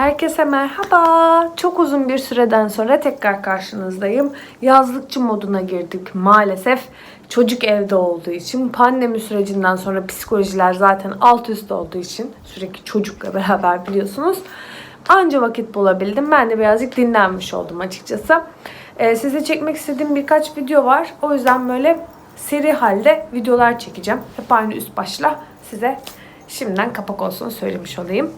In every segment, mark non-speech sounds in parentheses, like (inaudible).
Herkese merhaba. Çok uzun bir süreden sonra tekrar karşınızdayım. Yazlıkçı moduna girdik maalesef. Çocuk evde olduğu için pandemi sürecinden sonra psikolojiler zaten alt üst olduğu için sürekli çocukla beraber biliyorsunuz. Anca vakit bulabildim. Ben de birazcık dinlenmiş oldum açıkçası. Ee, size çekmek istediğim birkaç video var. O yüzden böyle seri halde videolar çekeceğim. Hep aynı üst başla size şimdiden kapak olsun söylemiş olayım.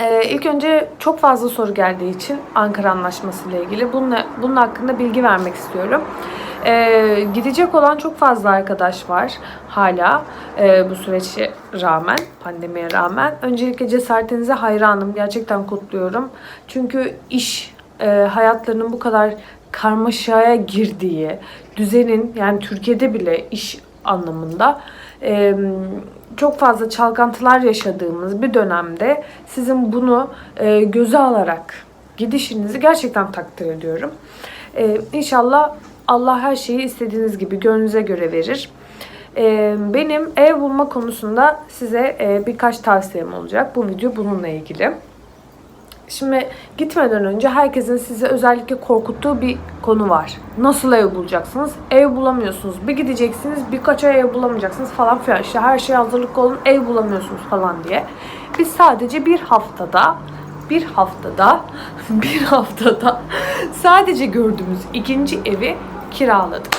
Ee, ilk önce çok fazla soru geldiği için Ankara Anlaşması ile ilgili bununla, bunun hakkında bilgi vermek istiyorum. Ee, gidecek olan çok fazla arkadaş var hala e, bu sürece rağmen, pandemiye rağmen. Öncelikle cesaretinize hayranım. Gerçekten kutluyorum. Çünkü iş e, hayatlarının bu kadar karmaşaya girdiği, düzenin yani Türkiye'de bile iş anlamında e, çok fazla çalkantılar yaşadığımız bir dönemde sizin bunu e, göze alarak gidişinizi gerçekten takdir ediyorum. E, inşallah Allah her şeyi istediğiniz gibi gönlünüze göre verir. E, benim ev bulma konusunda size e, birkaç tavsiyem olacak. Bu video bununla ilgili. Şimdi gitmeden önce herkesin size özellikle korkuttuğu bir konu var. Nasıl ev bulacaksınız? Ev bulamıyorsunuz. Bir gideceksiniz birkaç ay ev bulamayacaksınız falan filan. İşte her şey hazırlıklı olun ev bulamıyorsunuz falan diye. Biz sadece bir haftada bir haftada (laughs) bir haftada sadece gördüğümüz ikinci evi kiraladık.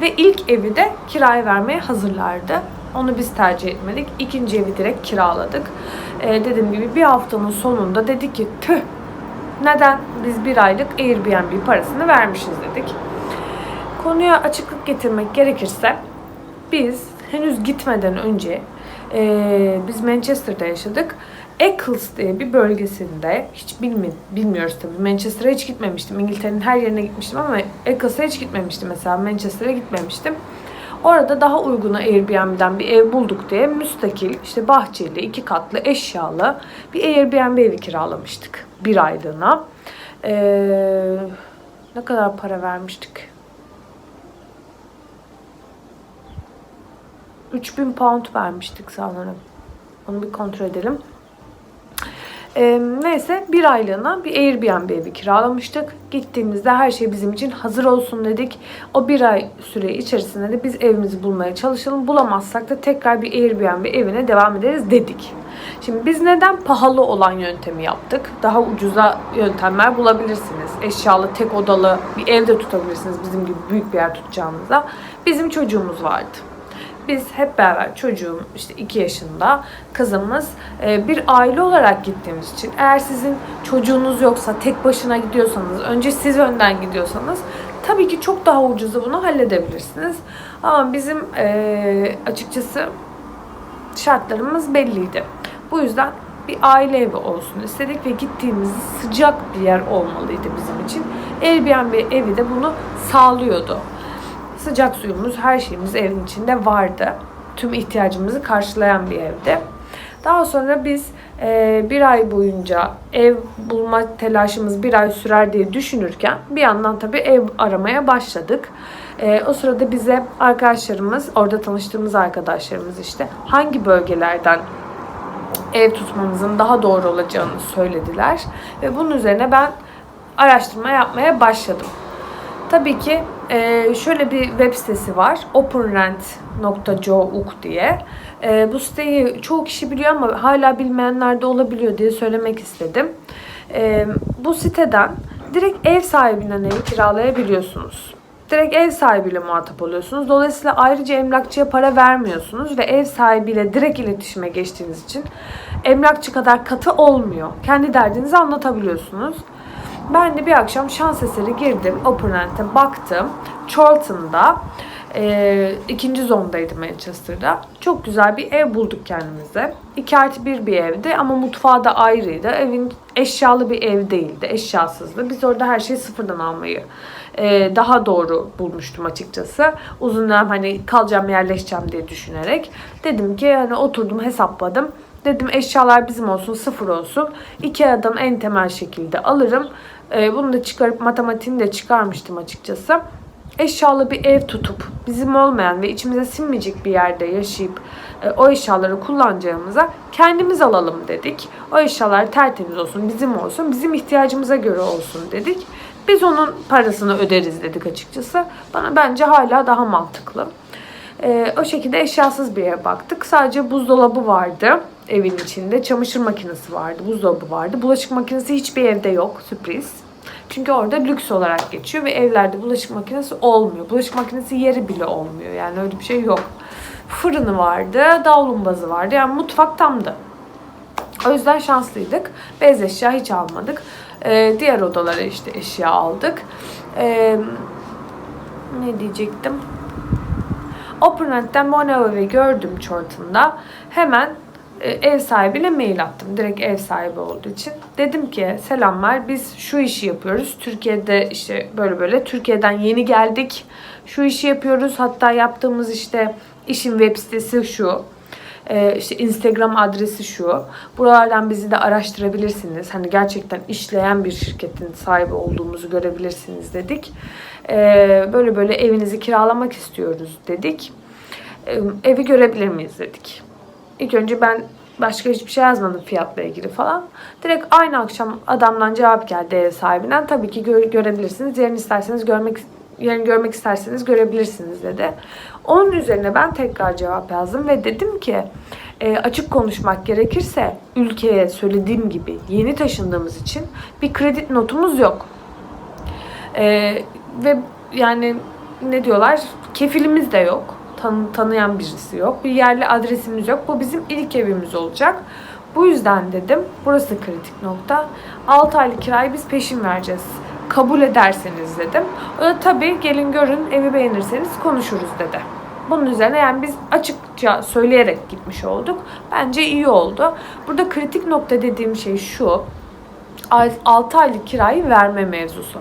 Ve ilk evi de kiraya vermeye hazırlardı. Onu biz tercih etmedik. İkinci evi direkt kiraladık. Ee, dediğim gibi bir haftanın sonunda dedik ki tüh neden biz bir aylık Airbnb parasını vermişiz dedik. Konuya açıklık getirmek gerekirse biz henüz gitmeden önce e, biz Manchester'da yaşadık. Eccles diye bir bölgesinde hiç bilmi, bilmiyoruz tabii. Manchester'a hiç gitmemiştim. İngiltere'nin her yerine gitmiştim ama Eccles'a hiç gitmemiştim mesela. Manchester'a gitmemiştim. Orada daha uyguna Airbnb'den bir ev bulduk diye müstakil, işte bahçeli, iki katlı, eşyalı bir Airbnb evi kiralamıştık. Bir aylığına. Ee, ne kadar para vermiştik? 3000 pound vermiştik sanırım. Onu bir kontrol edelim. Ee, neyse bir aylığına bir Airbnb evi kiralamıştık. Gittiğimizde her şey bizim için hazır olsun dedik. O bir ay süre içerisinde de biz evimizi bulmaya çalışalım. Bulamazsak da tekrar bir Airbnb evine devam ederiz dedik. Şimdi biz neden pahalı olan yöntemi yaptık? Daha ucuza yöntemler bulabilirsiniz. Eşyalı, tek odalı bir evde tutabilirsiniz bizim gibi büyük bir yer tutacağınıza. Bizim çocuğumuz vardı biz hep beraber çocuğum işte 2 yaşında kızımız e, bir aile olarak gittiğimiz için eğer sizin çocuğunuz yoksa tek başına gidiyorsanız önce siz önden gidiyorsanız tabii ki çok daha ucuza bunu halledebilirsiniz. Ama bizim e, açıkçası şartlarımız belliydi. Bu yüzden bir aile evi olsun istedik ve gittiğimiz sıcak bir yer olmalıydı bizim için. Airbnb evi de bunu sağlıyordu. Sıcak suyumuz, her şeyimiz evin içinde vardı. Tüm ihtiyacımızı karşılayan bir evde. Daha sonra biz e, bir ay boyunca ev bulma telaşımız bir ay sürer diye düşünürken bir yandan tabii ev aramaya başladık. E, o sırada bize arkadaşlarımız, orada tanıştığımız arkadaşlarımız işte hangi bölgelerden ev tutmamızın daha doğru olacağını söylediler. Ve bunun üzerine ben araştırma yapmaya başladım. Tabii ki e, şöyle bir web sitesi var. openrent.co.uk diye. E, bu siteyi çoğu kişi biliyor ama hala bilmeyenler de olabiliyor diye söylemek istedim. E, bu siteden direkt ev sahibinden evi kiralayabiliyorsunuz. Direkt ev sahibiyle muhatap oluyorsunuz. Dolayısıyla ayrıca emlakçıya para vermiyorsunuz ve ev sahibiyle direkt iletişime geçtiğiniz için emlakçı kadar katı olmuyor. Kendi derdinizi anlatabiliyorsunuz. Ben de bir akşam şans eseri girdim. OpenRent'e baktım. Charlton'da e, ikinci zondaydı Manchester'da. Çok güzel bir ev bulduk kendimize. 2 artı 1 bir evdi ama mutfağı da ayrıydı. Evin eşyalı bir ev değildi. Eşyasızdı. Biz orada her şeyi sıfırdan almayı e, daha doğru bulmuştum açıkçası. Uzun dönem hani kalacağım yerleşeceğim diye düşünerek. Dedim ki hani oturdum hesapladım. Dedim eşyalar bizim olsun sıfır olsun. Ikea'dan en temel şekilde alırım. Ee, bunu da çıkarıp matematiğini de çıkarmıştım açıkçası. eşyalı bir ev tutup bizim olmayan ve içimize sinmeyecek bir yerde yaşayıp e, o eşyaları kullanacağımıza kendimiz alalım dedik. O eşyalar tertemiz olsun, bizim olsun, bizim ihtiyacımıza göre olsun dedik. Biz onun parasını öderiz dedik açıkçası. Bana bence hala daha mantıklı. E, o şekilde eşyasız bir eve baktık. Sadece buzdolabı vardı evin içinde. Çamaşır makinesi vardı, buzdolabı vardı. Bulaşık makinesi hiçbir evde yok. Sürpriz. Çünkü orada lüks olarak geçiyor ve evlerde bulaşık makinesi olmuyor. Bulaşık makinesi yeri bile olmuyor. Yani öyle bir şey yok. Fırını vardı, davlumbazı vardı. Yani mutfak tamdı. O yüzden şanslıydık. Beyaz eşya hiç almadık. Ee, diğer odalara işte eşya aldık. Ee, ne diyecektim? Opernet'ten Mono gördüm Chorton'da. Hemen e, ev sahibine mail attım. Direkt ev sahibi olduğu için. Dedim ki selamlar biz şu işi yapıyoruz. Türkiye'de işte böyle böyle Türkiye'den yeni geldik. Şu işi yapıyoruz. Hatta yaptığımız işte işin web sitesi şu. Ee, işte Instagram adresi şu. Buralardan bizi de araştırabilirsiniz. Hani gerçekten işleyen bir şirketin sahibi olduğumuzu görebilirsiniz dedik. Ee, böyle böyle evinizi kiralamak istiyoruz dedik. Ee, evi görebilir miyiz dedik. İlk önce ben başka hiçbir şey yazmadım fiyatla ilgili falan. Direkt aynı akşam adamdan cevap geldi ev sahibinden. Tabii ki gö- görebilirsiniz. Yarın isterseniz görmek yarın görmek isterseniz görebilirsiniz dedi. Onun üzerine ben tekrar cevap yazdım ve dedim ki e, açık konuşmak gerekirse ülkeye söylediğim gibi yeni taşındığımız için bir kredi notumuz yok. E, ve yani ne diyorlar kefilimiz de yok. Tan- tanıyan birisi yok. Bir yerli adresimiz yok. Bu bizim ilk evimiz olacak. Bu yüzden dedim burası kritik nokta. 6 aylık kirayı biz peşin vereceğiz. Kabul ederseniz dedim. O da tabii gelin görün evi beğenirseniz konuşuruz dedi. Bunun üzerine yani biz açıkça söyleyerek gitmiş olduk. Bence iyi oldu. Burada kritik nokta dediğim şey şu. 6 aylık kirayı verme mevzusu.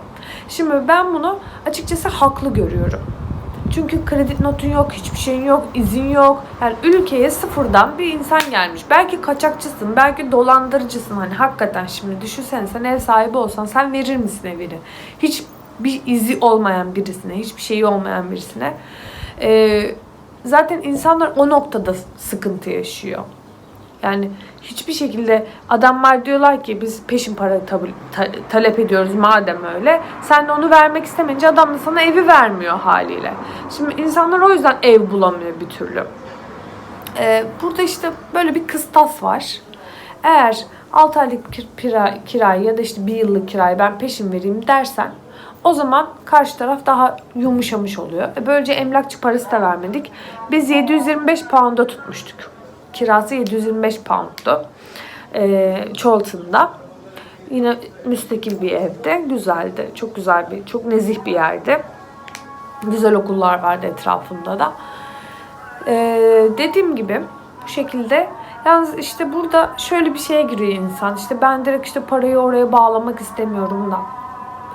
Şimdi ben bunu açıkçası haklı görüyorum. Çünkü kredi notun yok, hiçbir şeyin yok, izin yok. Yani ülkeye sıfırdan bir insan gelmiş. Belki kaçakçısın, belki dolandırıcısın. Hani hakikaten şimdi düşünsene sen ev sahibi olsan sen verir misin evini? Hiç bir izi olmayan birisine, hiçbir şeyi olmayan birisine. Ee, zaten insanlar o noktada sıkıntı yaşıyor. Yani hiçbir şekilde adamlar diyorlar ki biz peşin para tabi, ta, talep ediyoruz madem öyle. Sen de onu vermek istemeyince adam da sana evi vermiyor haliyle. Şimdi insanlar o yüzden ev bulamıyor bir türlü. Ee, burada işte böyle bir kıstas var. Eğer 6 aylık kira, kirayı ya da işte bir yıllık kirayı ben peşin vereyim dersen o zaman karşı taraf daha yumuşamış oluyor. E, böylece emlakçı parası da vermedik. Biz 725 pound'a tutmuştuk kirası 725 pound'tu. E, Cholton'da. Yine müstakil bir evde. Güzeldi. Çok güzel bir, çok nezih bir yerdi. Güzel okullar vardı etrafında da. E, dediğim gibi bu şekilde Yalnız işte burada şöyle bir şeye giriyor insan. İşte ben direkt işte parayı oraya bağlamak istemiyorum da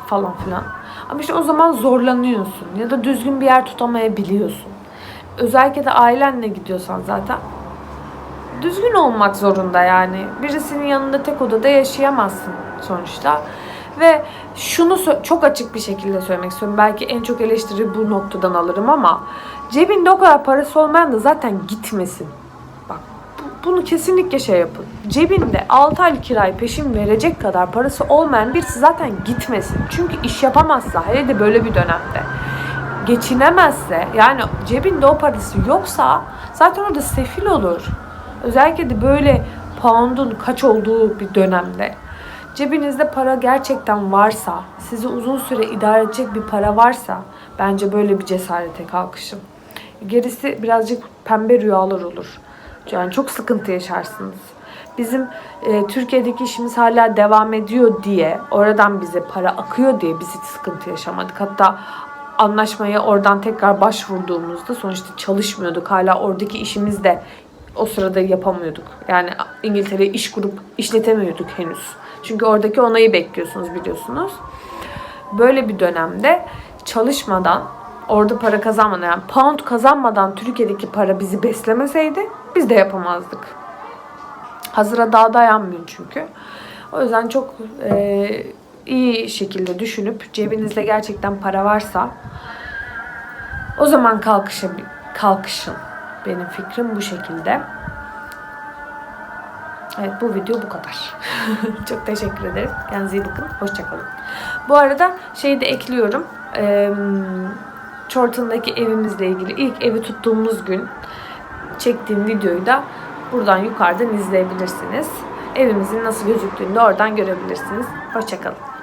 falan filan. Ama işte o zaman zorlanıyorsun ya da düzgün bir yer tutamayabiliyorsun. Özellikle de ailenle gidiyorsan zaten düzgün olmak zorunda yani. Birisinin yanında tek odada yaşayamazsın sonuçta. Ve şunu çok açık bir şekilde söylemek istiyorum. Belki en çok eleştiri bu noktadan alırım ama cebinde o kadar parası olmayan da zaten gitmesin. Bak bunu kesinlikle şey yapın. Cebinde 6 aylık kirayı peşin verecek kadar parası olmayan birisi zaten gitmesin. Çünkü iş yapamazsa hele de böyle bir dönemde geçinemezse yani cebinde o parası yoksa zaten orada sefil olur. Özellikle de böyle pound'un kaç olduğu bir dönemde cebinizde para gerçekten varsa, sizi uzun süre idare edecek bir para varsa bence böyle bir cesarete kalkışın. Gerisi birazcık pembe rüyalar olur. Yani çok sıkıntı yaşarsınız. Bizim e, Türkiye'deki işimiz hala devam ediyor diye, oradan bize para akıyor diye biz hiç sıkıntı yaşamadık. Hatta anlaşmaya oradan tekrar başvurduğumuzda sonuçta çalışmıyorduk. Hala oradaki işimiz de o sırada yapamıyorduk. Yani İngiltere'ye iş kurup işletemiyorduk henüz. Çünkü oradaki onayı bekliyorsunuz biliyorsunuz. Böyle bir dönemde çalışmadan, orada para kazanmadan yani pound kazanmadan Türkiye'deki para bizi beslemeseydi biz de yapamazdık. Hazıra daha dayanmıyor çünkü. O yüzden çok e, iyi şekilde düşünüp cebinizde gerçekten para varsa O zaman kalkışın. Benim fikrim bu şekilde. Evet bu video bu kadar. (laughs) Çok teşekkür ederim. Kendinize iyi bakın. Hoşçakalın. Bu arada şeyi de ekliyorum. Ee, Çortan'daki evimizle ilgili ilk evi tuttuğumuz gün çektiğim videoyu da buradan yukarıdan izleyebilirsiniz. Evimizin nasıl gözüktüğünü de oradan görebilirsiniz. Hoşçakalın.